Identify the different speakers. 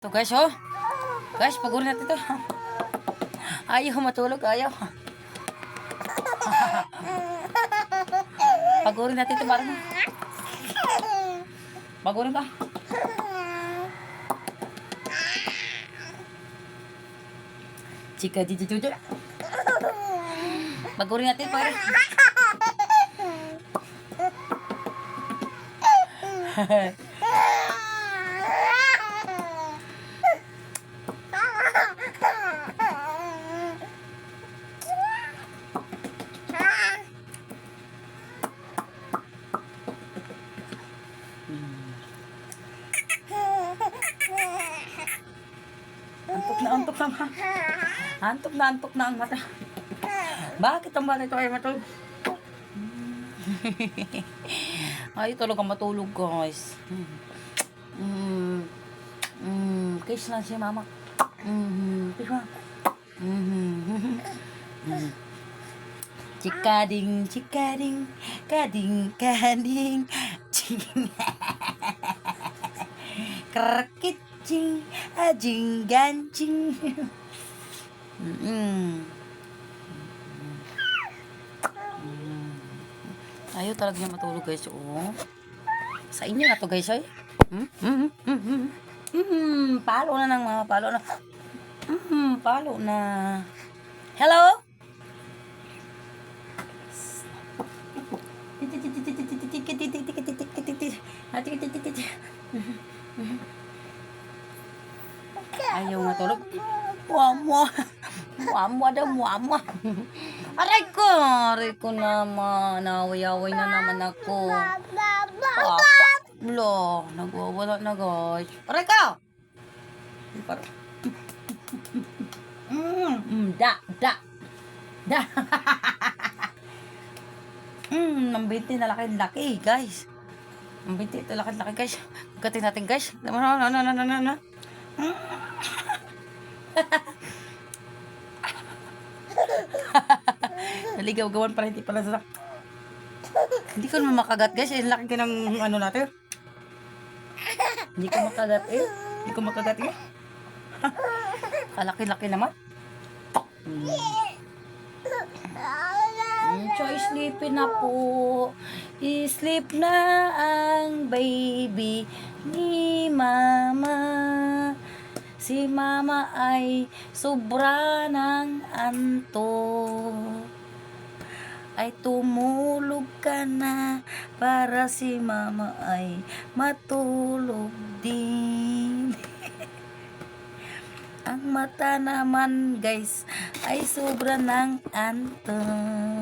Speaker 1: To guys, oh. Guys, pagurin natin to. Ayaw matulog, ayaw. pagurin natin to, parang. Pagurin ka. Chika di di. Pagurin natin, parang. Antok na antok na ma. Antok na antok na ang mata. Bakit ang bata ito ay matulog? ay, talaga matulog guys. Mm. Mm. Kiss lang si mama. Mm. Kiss mo. Mm. Mm. Chikading, chikading, kading, kading, ching. Krakitching, ajing, ganching. Mm. Ayaw talaga niya matulog guys. Oo. Sa inyo na to guys ay. Hmm? Hmm? Hmm? Hmm? Hmm? Palo na ng mga palo na. Hmm, palo na. Hello? Ayaw matulog. Muamwa. Muamwa daw, muamwa. Aray ko, aray ko naman. Naway-away na naman ako. Papa. Lo, nagwawala na guys. Aray ka! Mm, mm, da, da. Da. mm, ang binti na laki-laki guys. Ang binti ito laki-laki guys. Gatin natin guys. No, no, no, no, no, no, no. Naligaw-gawan para hindi pala sa... Hindi ko naman makagat guys. Eh, laki ka ng ano natin. Hindi ko makagat eh. Hindi ko makagat eh. Kalaki-laki naman. Mm, so, sleepy na po. I-sleep na ang baby ni mama. Si mama ay sobra ng antok. Ay tumulog ka na para si mama ay matulog din. Ang mata naman guys ay sobra ng antok.